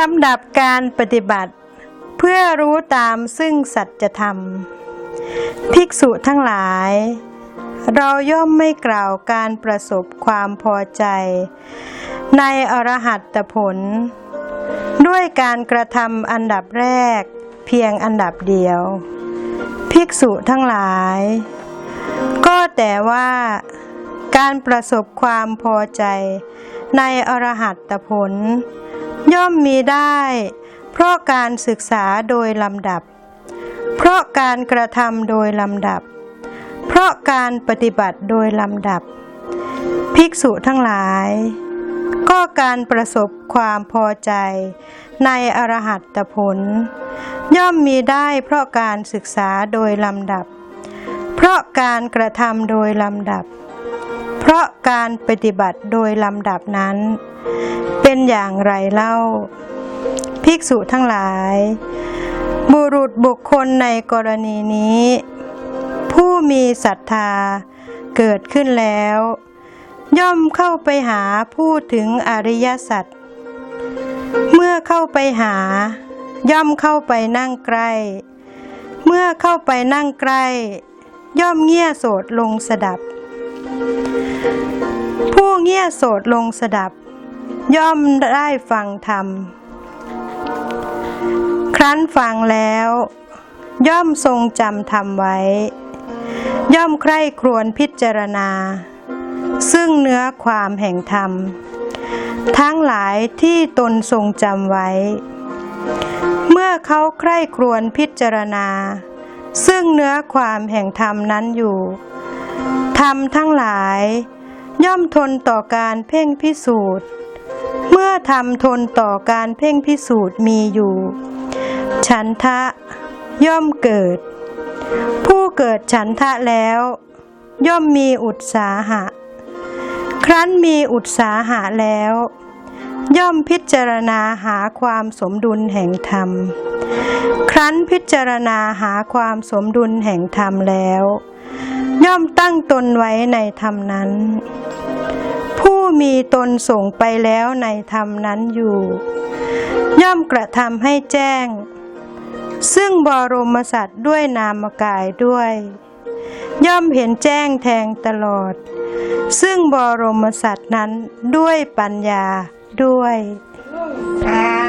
ลำดับการปฏิบัติ เพื่อรู้ตามซึ่งสัจธรรม ภิกษุทั้งหลาย เราย่อมไม่กล่าวการประสบความพอใจ ในอรหัตผล ด้วยการกระทำอันดับแรกเพียงอันดับเดียว ภิกษุทั้งหลาย ก็แต่ว่าการประสบความพอใจ ในอรหัตผล ย่อมมีได้ เพราะการศึกษาโดยลำดับ เพราะการกระทำโดยลำดับ เพราะการปฏิบัติโดยลำดับ ภิกษุทั้งหลาย ก็การประสบความพอใจในอรหัตผล ย่อมมีได้เพราะการศึกษาโดยลำดับ เพราะการกระทำโดยลำดับ เพราะการปฏิบัติโดยลำดับนั้น เป็นอย่างไรเล่า ภิกษุทั้งหลาย บุรุษบุคคลในกรณีนี้ ผู้มีศรัทธาเกิดขึ้นแล้ว ย่อมเข้าไปหาพูดถึงอริยสัจเมื่อเข้าไปหา ย่อมเข้าไปนั่งใกล้ เมื่อเข้าไปนั่งใกล้ ย่อมเงี่ยโสดลงสดับ ผู้เงี่ยโสดลงสดับ ย่อมได้ฟังธรรม ครั้นฟังแล้ว ย่อมทรงจำธรรมไว้ ย่อมใคร่ครวญพิจารณา ซึ่งเนื้อความแห่งธรรม ทั้งหลายที่ตนทรงจำไว้ เมื่อเขาใคร่ครวญพิจารณา ซึ่งเนื้อความแห่งธรรมนั้นอยู่ รมทั้งหลาย ย่อมทนต่อการเพ่งพิสูจน์ เมื่อธรรมทนต่อการเพ่งพิสูจน์มีอยู่ ฉันทะย่อมเกิด ผู้เกิดฉันทะแล้ว ย่อมมีอุตสาหะ ครั้นมีอุตสาหะแล้ว ย่อมพิจารณาหาความสมดุลแห่งธรรม ครั้นพิจารณาหาความสมดุลแห่งธรรมแล้ว ย่อมตั้งตนไว้ในธรรมนั้น ผู้มีตนส่งไปแล้วในธรรมนั้นอยู่ ย่อมกระทำให้แจ้ง ซึ่งบรมสัตว์ด้วยนามกายด้วย ย่อมเห็นแจ้งแทงตลอด ซึ่งบรมสัตว์นั้นด้วยปัญญาด้วยสา